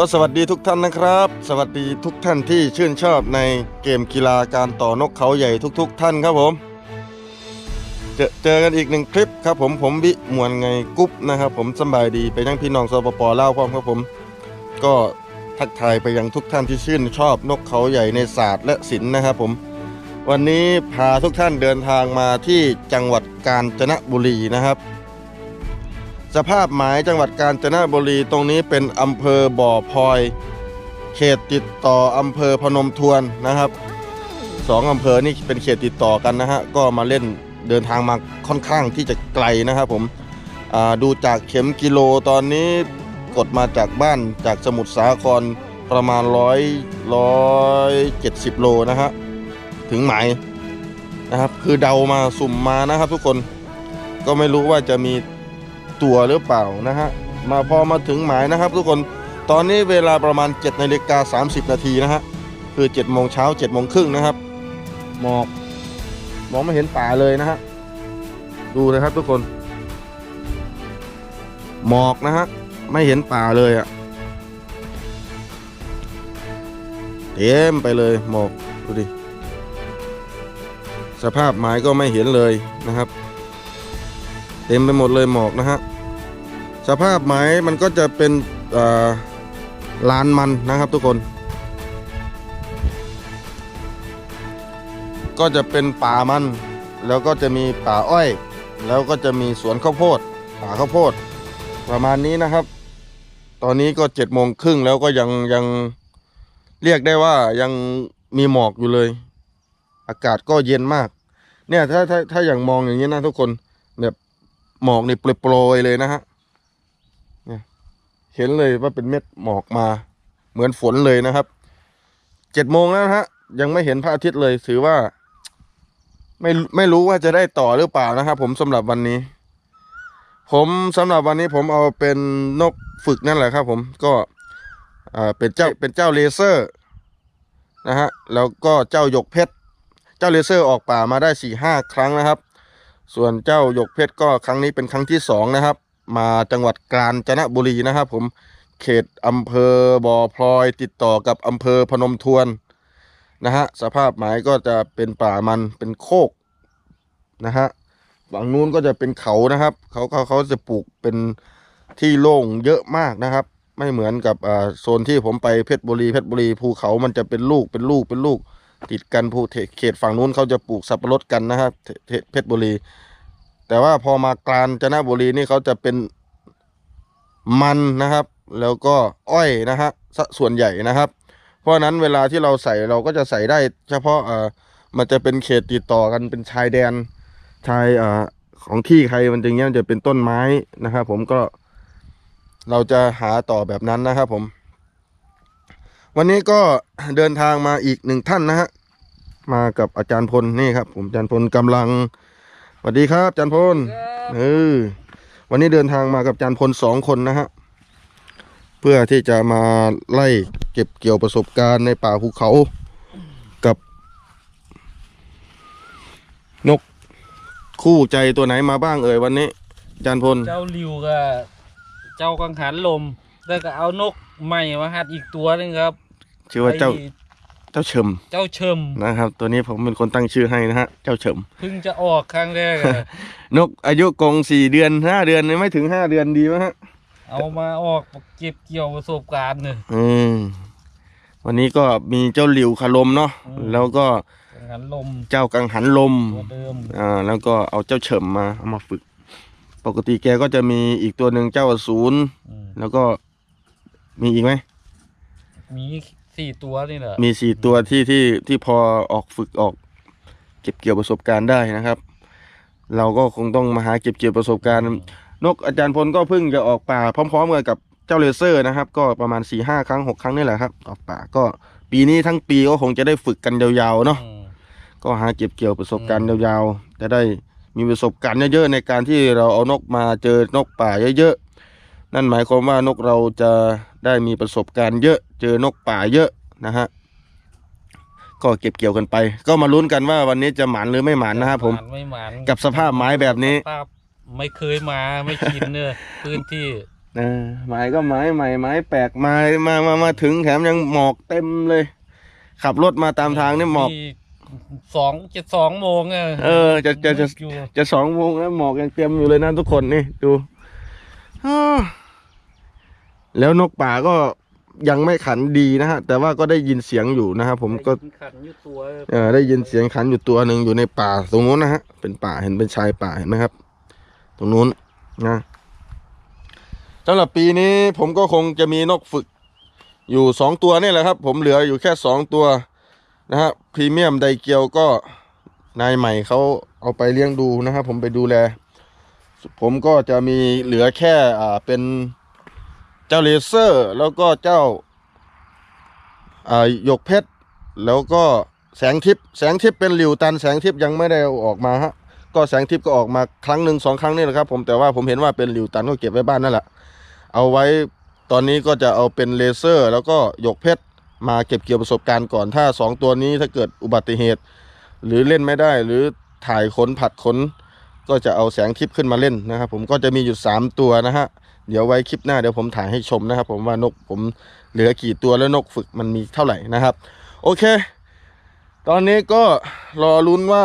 ก็สวัสดีทุกท่านนะครับ สวัสดีทุกท่านที่ชื่นชอบในเกมกีฬาการต่อนกเขาใหญ่ทุกๆท่านครับผม เจอเจอกันอีกหนึ่งคลิปครับผมผมวิมวนไงกุ๊บนะครับ ผมสบายดีไปยังพี่น้องสปปเล่าพร้อมครับผม ก็ทักทายไปยังทุกท่านที่ชื่นชอบนกเขาใหญ่ในศาสตร์และศิลป์นะครับผม วันนี้พาทุกท่านเดินทางมาที่จังหวัดกาญจนบุรีนะครับ สภาพหมายจังหวัดกาญจนบุรีตรงนี้เป็นอำเภอบ่อพลอย เขตติดต่ออำเภอพนมทวนนะครับสองอำเภอนี่เป็นเขตติดต่อกันนะฮะก็มาเล่นเดินทางมาค่อนข้างที่จะไกลนะครับผมดูจากเข็มกิโลตอนนี้กดมาจากบ้านจากสมุทรสาครประมาณร้อยร้อยเจ็ดสิบโลนะฮะถึงหมายนะครับคือเดามาสุ่มมานะครับทุกคนก็ไม่รู้ว่าจะมี ตัวหรือเปล่านะฮะมาพอมาถึงหมายนะครับ ทุกคนตอนนี้เวลาประมาณ7นาฬิกา30 นาทีนะฮะคือ7โมงเช้า7โมงครึ่งนะครับหมอกมองไม่เห็นป่าเลยนะฮะดูเลยครับทุกคนหมอกนะฮะไม่เห็นป่าเลยอะ่ะเต็มไปเลยหมอกดูดิสภาพหมายก็ไม่เห็นเลยนะครับ เต็มไปหมดเลยหมอกนะฮะสภาพไม้มันก็จะเป็นลานมันนะครับทุกคน ก็จะเป็นป่ามัน แล้วก็จะมีป่าอ้อย แล้วก็จะมีสวนข้าวโพดป่าข้าวโพด ประมาณนี้นะครับ ตอนนี้ก็เจ็ดโมงครึ่งแล้วก็ยังยังเรียกได้ว่ายังมีหมอกอยู่เลย อากาศก็เย็นมาก เนี่ยถ้าถ้าถ้าอย่างมองอย่างนี้นะทุกคน หมอกนี่โปรยๆเลยนะฮะเนี่ยเห็นเลยว่าเป็นเม็ดหมอกมา เหมือนฝนเลยนะครับเจ็ดโมงแล้วนะฮะ ยังไม่เห็นพระอาทิตย์เลยถือว่า ไม่ไม่รู้ว่าจะได้ต่อหรือเปล่านะครับ ผมสำหรับวันนี้ ผมสำหรับวันนี้ผมเอาเป็นนกฝึกนั่นแหละครับ ผมก็เป็นเจ้าเป็นเจ้าเลเซอร์นะฮะแล้วก็เจ้าหยกเพชร เจ้าเลเซอร์ออกป่ามาได้สี่ห้าครั้งนะครับ ส่วนเจ้าหยกเพชรก็ครั้งนี้เป็นครั้งที่สองนะครับ มาจังหวัดกาญจนบุรีนะครับ ผมเขตอำเภอบ่อพลอยติดต่อกับอำเภอพนมทวนนะฮะสภาพหมายก็จะเป็นป่ามันเป็นโคกนะฮะฝั่งนู้นก็จะเป็นเขานะครับ เขาเขาเขาจะปลูกเป็นที่โล่งเยอะมากนะครับ ไม่เหมือนกับโซนที่ผมไปเพชรบุรีเพชรบุรีภูเขามันจะเป็นลูกเป็นลูกเป็นลูก ติดกันภูเขตฝั่งนู้นเขาจะปลูกสับปะรดกันนะครับเทเทเพชรบุรี แต่ว่าพอมากาญจนบุรีนี่เขาจะเป็นมันนะครับ แล้วก็อ้อยนะฮะส่วนใหญ่นะครับ เพราะฉะนั้นเวลาที่เราใส่เราก็จะใส่ได้ เฉพาะเอ่อมันจะเป็นเขตติดต่อกันเป็นชายแดนชายเอ่อของที่ใครมันจะเงี้ยมันจะเป็นต้นไม้นะครับ ผมก็เราจะหาต่อแบบนั้นนะครับผม วันนี้ก็เดินทางมาอีกหนึ่งท่านนะฮะมากับอาจารย์พลนี่ครับ ผมอาจารย์พลกำลังสวัสดีครับอาจารย์พลเออวันนี้เดินทางมากับอาจารย์พลสองคนนะฮะเพื่อที่จะมาไล่เก็บเกี่ยวประสบการณ์ในป่าภูเขากับ นกคู่ใจตัวไหนมาบ้างเอ่ยวันนี้อาจารย์พลเจ้าลิวกับเจ้ากังหันลม แล้วก็เอานกใหม่มาหัดอีกตัวหนึงครับ ชื่อว่าเจ้าไอ้เจ้าเฉิมเจ้าเชิมนะครับ ตัวนี้ผมเป็นคนตั้งชื่อให้นะฮะเจ้าเฉิมเพิ่งจะออกครั้งแรกอะนกอายุกรงสี่เดือนห้าเดือนไม่ถึงห้าเดือนดีไหมฮะเอามาออกเก็บเกี่ยวประสบการณ์เนี่ยอืมวันนี้ก็มีเจ้าหลิวคารมเนาะอืมแล้วก็กังหันลมเจ้ากังหันลมตัวเดิมอ่าแล้วก็เอาเจ้าเฉิมมาเอามาฝึก ปกติแกก็จะมีอีกตัวหนึ่งเจ้าอสูรอืมแล้วก็มีอีกไหมมี สี่ตัวนี่แหละมีสี่ตัวที่ที่ที่พอออกฝึกออก เก็บเกี่ยวประสบการณ์ได้นะครับ เราก็คงต้องมาหาเก็บเกี่ยวประสบการณ์ นกอาจารย์พลก็เพิ่งจะออกป่าพร้อม ๆ กันกับเจ้าเลเซอร์นะครับ ก็ประมาณ4ี่ห้าครั้งหกครั้งนี่แหละครับ ออกป่าก็ปีนี้ทั้งปีก็คงจะได้ฝึกกันยาวๆเนาะอืมก็หาเก็บเกี่ยวประสบการณ์อืมยาวๆจะได้มีประสบการณ์เยอะๆในการที่เราเอานกมาเจอนกป่าเยอะๆนั่นหมายความว่านกเราจะได้มีประสบการณ์เยอะ เจอนกป่าเยอะนะฮะก็เก็บเกี่ยวกันไป ก็มาลุ้นกันว่าวันนี้จะหมานหรือไม่หมานนะครับผมหานไม่หมานกับสภาพไม้แบบนี้สภาพไม่เคยมาไม่ชินเนอะพื้นที่เออหมายก็หมายใหม่หมายแปลกมามามามาถึงแถมยังหมอกเต็มเลย ขับรถมาตามทางนี่หมอกสองเจ็ดสองโมงเออเออจะจะจะอยู่จะสองโมงแล้วหมอกยังเต็มอยู่เลยนะทุกคนนี่ดูอ้าแล้วนกป่าก็ ยังไม่ขันดีนะฮะแต่ว่าก็ได้ยินเสียงอยู่นะครับผมก็ขันอยู่ตัวเออได้ยินเสียงขันอยู่ตัวหนึ่งอยู่ในป่าตรงนู้นนะฮะเป็นป่าเห็นเป็นชายป่าเห็นไหมครับ ตรงนู้นนะสำหรับปีนี้ผมก็คงจะมีนกฝึกอยู่สองตัวนี่แหละครับ ผมเหลืออยู่แค่สองตัวนะฮะพรีเมียมไดเกียวก็นายใหม่เขาเอาไปเลี้ยงดูนะครับผมไปดูแล ผมก็จะมีเหลือแค่อ่าเป็น เจ้าเลเซอร์ แล้วก็เจ้าหยกเพชร แล้วก็แสงทิพย์แสงทิพย์เป็นหลิวตันแสงทิพย์ยังไม่ได้อออกมาฮะก็แสงทิพย์ก็ออกมาครั้งหนึ่งสองครั้งนี่แหละครับผมแต่ว่าผมเห็นว่าเป็นหลิวตันก็เก็บไว้บ้านนั่นแหละเอาไว้ตอนนี้ก็จะเอาเป็นเลเซอร์ แล้วก็หยกเพชรมาเก็บเกี่ยวประสบการณ์ก่อนถ้าสองตัวนี้ถ้าเกิดอุบัติเหตุ หรือเล่นไม่ได้หรือถ่ายขนผัดขนก็จะเอาแสงทิพย์ขึ้นมาเล่นนะครับผมก็จะมีอยู่สามตัวนะฮะ เดี๋ยวไว้คลิปหน้าเดี๋ยวผมถ่ายให้ชมนะครับ ผมว่านกผมเหลือกี่ตัวแล้วนกฝึกมันมีเท่าไหร่นะครับ โอเค ตอนนี้ก็รอลุ้นว่า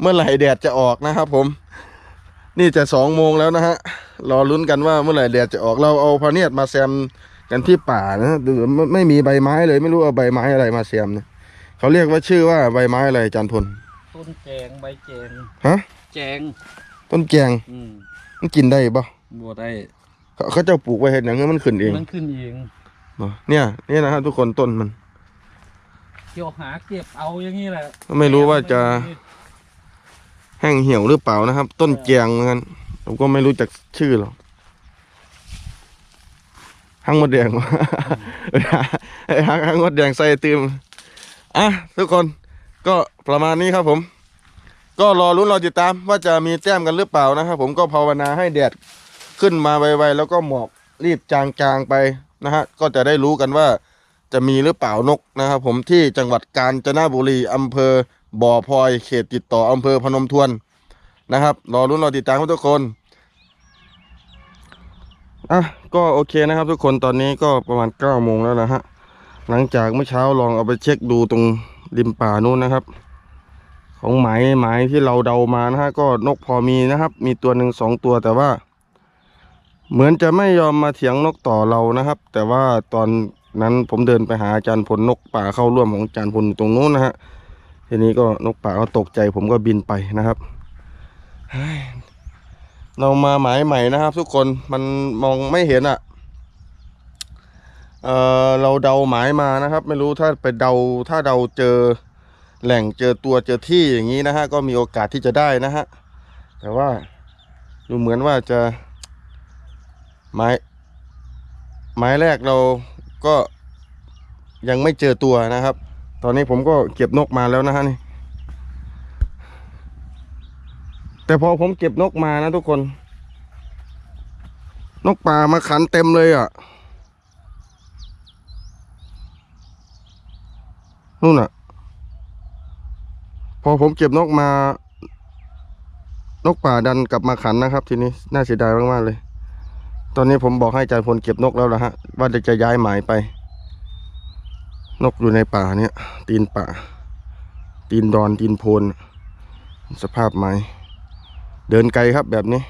เมื่อไหร่แดดจะออกนะครับ ผม นี่จะสองโมงแล้วนะฮะรอลุ้นกันว่าเมื่อไหร่แดดจะออกเราเอาพะเนียดมาแซมกันที่ป่านะดูไม่ไม่มีใบไม้เลย ไม่รู้เอาใบไม้อะไรมาแซมเนี่ยเขาเรียกว่าชื่อว่าใบไม้อะไรอาจารย์พลต้นแจงใบแจงฮะแจงต้นแกงอืมมันกินได้ปะ บัวได้เขาเขาจะปลูกไว้เห็นอย่างนี้มันขึ้นเองมันขึ้นเองเนอะเนี่ยนี่นะครับทุกคนต้นมัน เกี่ยวหาเก็บเอาอย่างนี้แหละไม่รู้ว่าจะ แห้งเหี่ยวหรือเปล่านะครับ ต้นแกงเหมือนกันผมก็ไม่รู้จักชื่อหรอกห้างมดแดงวะไอ้ห้างห้างมดแดงใส่ไอติมอะทุกคนก็ประมาณนี้ครับผม ก็รอรุ้นรอติดตามว่าจะมีแต้มกันหรือเปล่านะครับผมก็ภาวนาให้แดด ขึ้นมาไวๆแล้วก็หมอกรีบจางๆไปนะฮะก็จะได้รู้กันว่าจะมีหรือเปล่านกนะครับ ผมที่จังหวัดกาญจนบุรีอำเภอบ่อพลอยเขตติดต่ออำเภอพนมทวนนะครับรอรุ้นรอติดตามครับทุกคนอะก็โอเคนะครับ ทุกคนตอนนี้ก็ประมาณ9ก้าโมงแล้วนะฮะหลังจากเมื่อเช้าลองเอาไปเช็คดูตรงริมป่านู้นนะครับ ของหมายหมายที่เราเดามานะฮะก็นกพอมีนะครับ มีตัวหนึ่งสองตัวแต่ว่า เหมือนจะไม่ยอมมาเถียงนกต่อเรานะครับ แต่ว่าตอนนั้นผมเดินไปหาอาจารย์พลนกป่าเข้าร่วมของอาจารย์พลตรงนู้นนะฮะทีนี้ก็นกป่าก็ตกใจ ผมก็บินไปนะครับเฮ้ยเรามาหมายใหม่นะครับ ทุกคนมันมองไม่เห็นอะ่ะเออเราเดาหมายมานะครับ ไม่รู้ถ้าไปเดาถ้าเดาเจอแหล่งเจอตัวเจอที่อย่างนี้นะฮะก็มีโอกาสที่จะได้นะฮะแต่ว่าดูเหมือนว่าจะ ไม้ไม้แรกเราก็ยังไม่เจอตัวนะครับ ตอนนี้ผมก็เก็บนกมาแล้วนะฮะนี่ แต่พอผมเก็บนกมานะทุกคน นกป่ามาขันเต็มเลยอะนู่นอะ พอผมเก็บนกมา นกป่าดันกลับมาขันนะครับ ทีนี้น่าเสียดายมากๆเลย ตอนนี้ผมบอกให้อาจารย์พลเก็บนกแล้วละฮะ ว่าจะจะย้ายหมายไป นกอยู่ในป่าเนี่ย ตีนป่า ตีนดอนตีนโพน สภาพไม้เดินไกลครับแบบนี้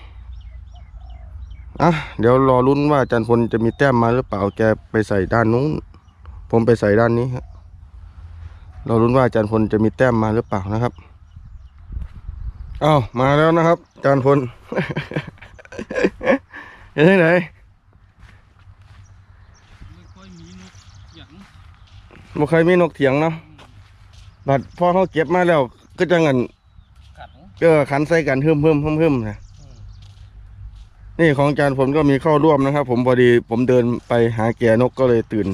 อะเดี๋ยวรอลุ้นว่าอาจารย์พลจะมีแต้มมาหรือเปล่าแกไปใส่ด้านนู้น ผมไปใส่ด้านนี้ครับรอลุ้นว่าอาจารย์พลจะมีแต้มมาหรือเปล่านะครับอ้าวมาแล้วนะครับอาจารย์พล เห็นไหนไม่ค่อยมีนกหยังบ่เคยมีนกเถียงเนาะบัดพอเขาเก็บมาแล้วก็จะงันขันก็ขันใส่กันหึมหึมหึมหึมนะอืมนี่ของอาจารย์ผมก็มีเข้าร่วมนะครับ ผมพอดีผมเดินไปหาแกนกก็เลยตื่น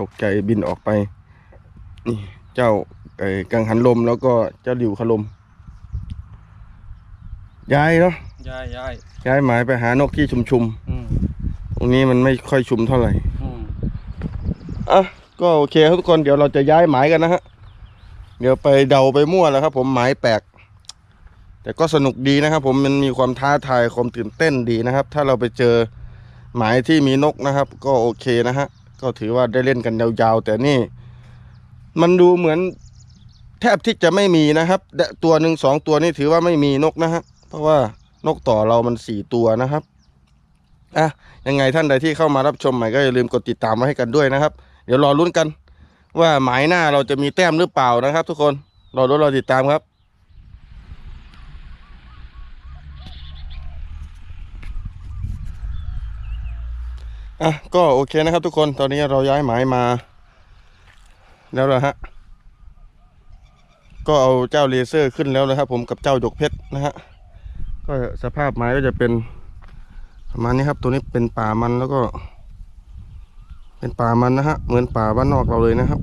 ตกใจบินออกไป นี่เจ้าไอ้กังหันลมแล้วก็เจ้าหลิวขลม ย้ายเนาะย้ายย้ายย้ายหมายไปหานกที่ชุมชุมอืมๆตรงนี้มันไม่ค่อยชุมเท่าไหร่อืมอะก็โอเคครับทุกคนเดี๋ยวเราจะย้ายหมายกันนะฮะเดี๋ยวไปเดาไปมั่วแล้วครับ ผมหมายแปลกแต่ก็สนุกดีนะครับ ผมมันมีความท้าทายความตื่นเต้นดีนะครับ ถ้าเราไปเจอหมายที่มีนกนะครับ ก็โอเคนะฮะก็ถือว่าได้เล่นกันยาวๆ แต่นี่ มันดูเหมือนแทบที่จะไม่มีนะครับแต่ตัวหนึ่งสองตัวนี่ถือว่าไม่มีนกนะฮะ เพราะว่านกต่อเรามันสี่ตัวนะครับอะยังไงท่านใดที่เข้ามารับชมใหม่ก็อย่าลืมกดติดตามมาให้กันด้วยนะครับ เดี๋ยวรอลุ้นกัน ว่าหมายหน้าเราจะมีแต้มหรือเปล่านะครับ ทุกคนรอรุ้นรอติดตามครับอะก็โอเคนะครับทุกคนตอนนี้เราย้ายหมายมา แล้วนะฮะก็เอาเจ้าเลเซอร์ขึ้นแล้วนะครับ ผมกับเจ้าหยกเพชรนะฮะ ก็สภาพไม้ก็จะเป็นประมาณนี้ครับ ตัวนี้เป็นป่ามันแล้วก็ เป็นป่ามันนะฮะเหมือนป่าบ้านนอกเราเลยนะครับ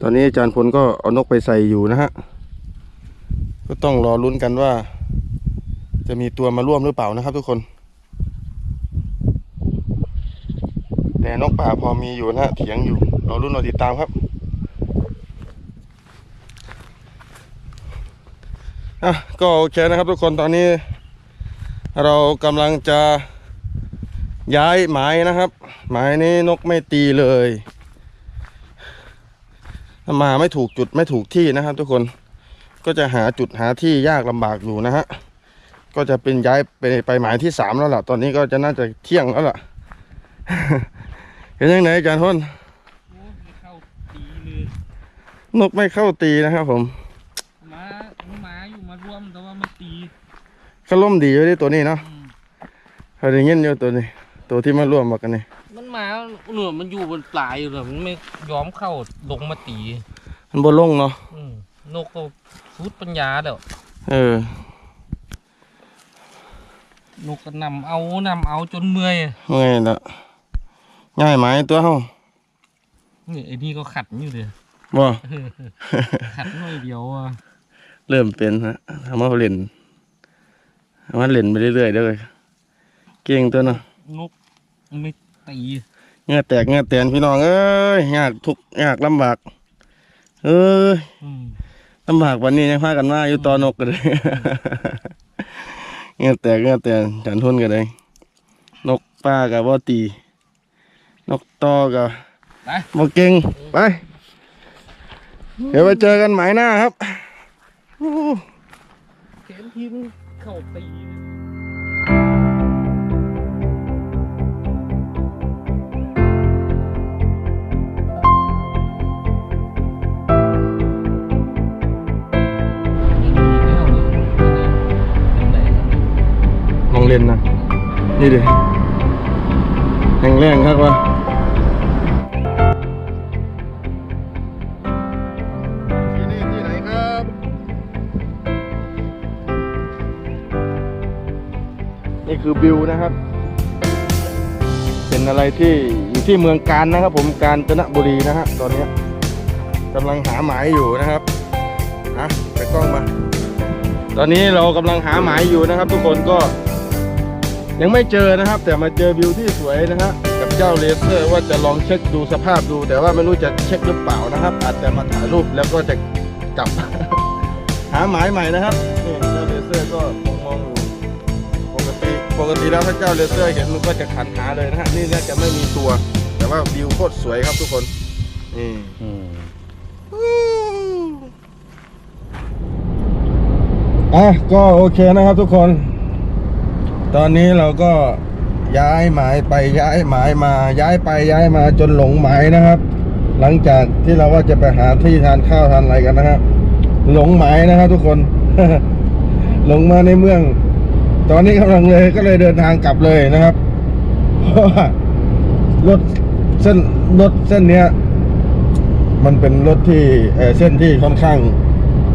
ตอนนี้อาจารย์พลก็เอานกไปใส่อยู่นะฮะก็ต้องรอลุ้นกันว่า จะมีตัวมาร่วมหรือเปล่านะครับ ทุกคน แต่นกป่าพอมีอยู่นะฮะเถียงอยู่รอรุ่นรอติดตามครับ อะก็โอเคนะครับทุกคนตอนนี้ เรากำลังจะย้ายหมายนะครับ หมายนี้นกไม่ตีเลยมาไม่ถูกจุดไม่ถูกที่นะครับ ทุกคนก็จะหาจุดหาที่ยากลำบากอยู่นะฮะก็จะเป็นย้ายไปไปหมายที่สามแล้วล่ะ ตอนนี้ก็จะน่าจะเที่ยงแล้วล่ะ เห็นยังไงอาจารย์พลโอ้ไม่เข้าตีเลยนกไม่เข้าตีนะครับผม หมาหมาอยู่มาร วมแต่ว่ามันตีเขาล่มดีอยู่ที่ตัวนี้เนาะอืมเขาได้ยินอยู่ตัวนี้ ตัวที่มาร่วมมากันนี่มันหมาเหนือมันอยู่บนปลายอยู่เลยมันไม่ยอมเข้าลงมาตีมันบนลงเนาะอืมนกก็สุดปัญญาเดี๋ยวเออนกก็นำเอานำเอาจนเมื่อยเมื่อยละง่ายไหมตัวเฮานี่ไอ้นี่ก็ขัดอยู่เลยบ่ขัดหน่อยเดียวอะ เริ่มเป็นฮะทำมาเล่นทำมาเล่นไปเรื่อยๆเด้อเก่งตัวเนาะนกไม่ตีเหงื่อแตกเหงื่อแตนพี่น้องเอ้ยยากทุกข์ยากลำบาก เอ้ยอืมลำบากวันนี้ยังพากันมาอยู่ตอนกกันเลยเหงื่อแตกเหงื่อแตนจันทุนกันเลยนกป้ากับว่าตี นกตอกับไปบ่เก่งไป เดี๋ยวไปเจอกันหมายหน้าครับอู้ เข็มทีมเข้าตีลองเล่นนะ นี่ดิแรงแรงครับวะ คือบิวนะครับ เป็นอะไรที่อยู่ที่เมืองการนะครับ ผมกาญจนบุรีนะฮะตอนนี้กำลังหาหมายอยู่นะครับนะไปกล้องมา ตอนนี้เรากำลังหาหมายอยู่นะครับ ทุกคนก็ยังไม่เจอนะครับ แต่มาเจอวิวที่สวยนะฮะกับเจ้าเลเซอร์ว่าจะลองเช็คดูสภาพดู แต่ว่าไม่รู้จะเช็คหรือเปล่านะครับ อาจจะมาถ่ายรูปแล้วก็จะกลับ หาหมายใหม่นะครับนี่เจ้าเลเซอร์ก็มองมองอยู่ ปกติแล้วถ้าเจ้าเลเซอร์เห็นมันก็จะขันหาเลยนะฮะนี่น่าจะไม่มีตัว แต่ว่าวิวโคตรสวยครับทุกคนนี่อืมอะก็โอเคนะครับทุกคน ตอนนี้เราก็ย้ายหมายไปย้ายหมายมาย้ายไปย้ายมาจนหลงหมายนะครับ หลังจากที่เราว่าจะไปหาที่ทานข้าวทานอะไรกันนะครับหลงหมายนะครับทุกคน หลงมาในเมือง ตอนนี้กำลังเลยก็เลยเดินทางกลับเลยนะครับ เพราะว่ารถเส้นรถเส้นเนี้ย มันเป็นรถที่เเส้นที่ค่อนข้าง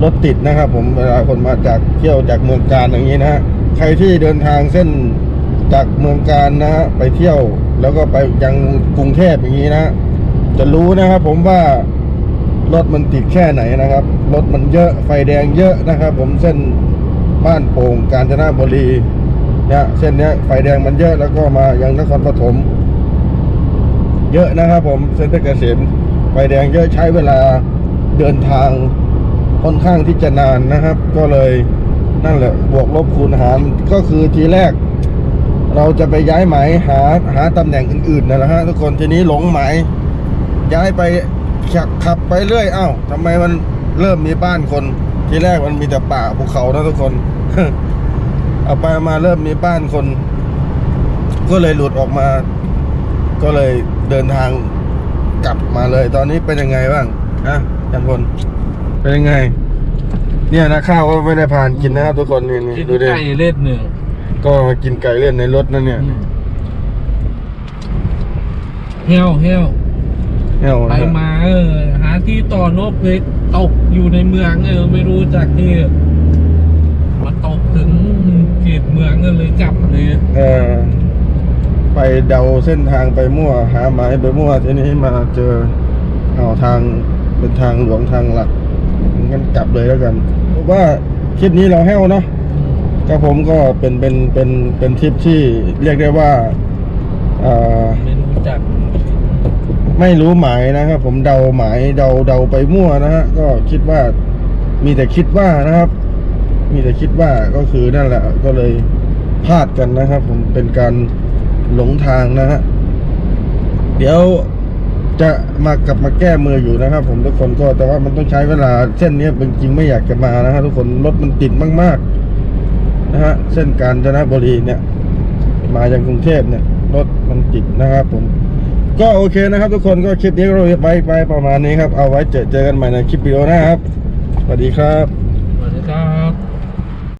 รถติดนะครับ ผมเวลาคนมาจากเที่ยวจากเมืองการอย่างนี้นะฮะใครที่เดินทางเส้นจากเมืองการนะฮะไปเที่ยว แล้วก็ไปยังกรุงเทพอย่างนี้นะ จะรู้นะครับผมว่ารถมันติดแค่ไหนนะครับรถมันเยอะไฟแดงเยอะนะครับ ผมเส้น บ้านโป่งกาญจนบุรีเนี่ยเส้นนี้ไฟแดงมันเยอะแล้วก็มายังนครปฐมเยอะนะครับผมเส้นเพชรเกษมไฟแดงเยอะใช้เวลาเดินทางค่อนข้างที่จะนานนะครับ ก็เลยนั่นแหละบวกลบคูณหารก็คือทีแรก เราจะไปย้ายหมายหาหาตำแหน่งอื่นๆนะนะฮะทุกคนทีนี้หลงหมายย้ายไปขับขับไปเรื่อยอ้าวทำไมมันเริ่มมีบ้านคน ทีแรกมันมีแต่ป่าภูเขานะทุกคน เอาไปมาเริ่มมีบ้านคน ก็เลยหลุดออกมา ก็เลยเดินทางกลับมาเลย ตอนนี้เป็นยังไงบ้างฮะจันพลเป็นยังไง เนี่ยนะข้าวก็ไม่ได้ผ่านกินนะครับทุกคนนี่นี่กินดูดิไก่เล็ดหนึ่งก็มากินไก่เล่นในรถนั่นเนี่ย เฮี้ยวเฮี้ยว เอ้าไปนะฮะมาเออหาที่ต่อนกเลยตกอยู่ในเมืองเออไม่รู้จากที่มาตกถึงเขตเมืองก็เลยกลับเลยเออไปเดาเส้นทางไปมั่ว หาหมายไปมั่วทีนี้มาเจอเอาทางเป็นทางหลวงทางหลักงั้นกลับเลยแล้วกันเพราะว่าคลิปนี้เราแห้วเนาะก็ผมก็เป็นเป็นเป็นเป็นทริปที่เรียกได้ว่าเอ่อไม่รู้จัก ไม่รู้หมายนะครับ ผมเดาหมายเดาเดาไปมั่วนะฮะก็คิดว่ามีแต่คิดว่านะครับ มีแต่คิดว่าก็คือนั่นแหละ ก็เลยพลาดกันนะครับ ผมเป็นการหลงทางนะฮะเดี๋ยวจะมากลับมาแก้มืออยู่นะครับ ผมทุกคนก็แต่ว่ามันต้องใช้เวลา เส้นนี้เป็นจริงไม่อยากจะมานะฮะทุกคนรถมันติดมาก ๆ นะฮะเส้นกาญจนบุรีเนี่ย มายังกรุงเทพเนี่ยรถมันติดนะครับผม ก็โอเคนะครับทุกคนก็คลิปนี้เราไปไปประมาณนี้ครับ เอาไว้เจอเจอกันใหม่ในคลิปวิดีโอนะครับ สวัสดีครับ สวัสดีครับ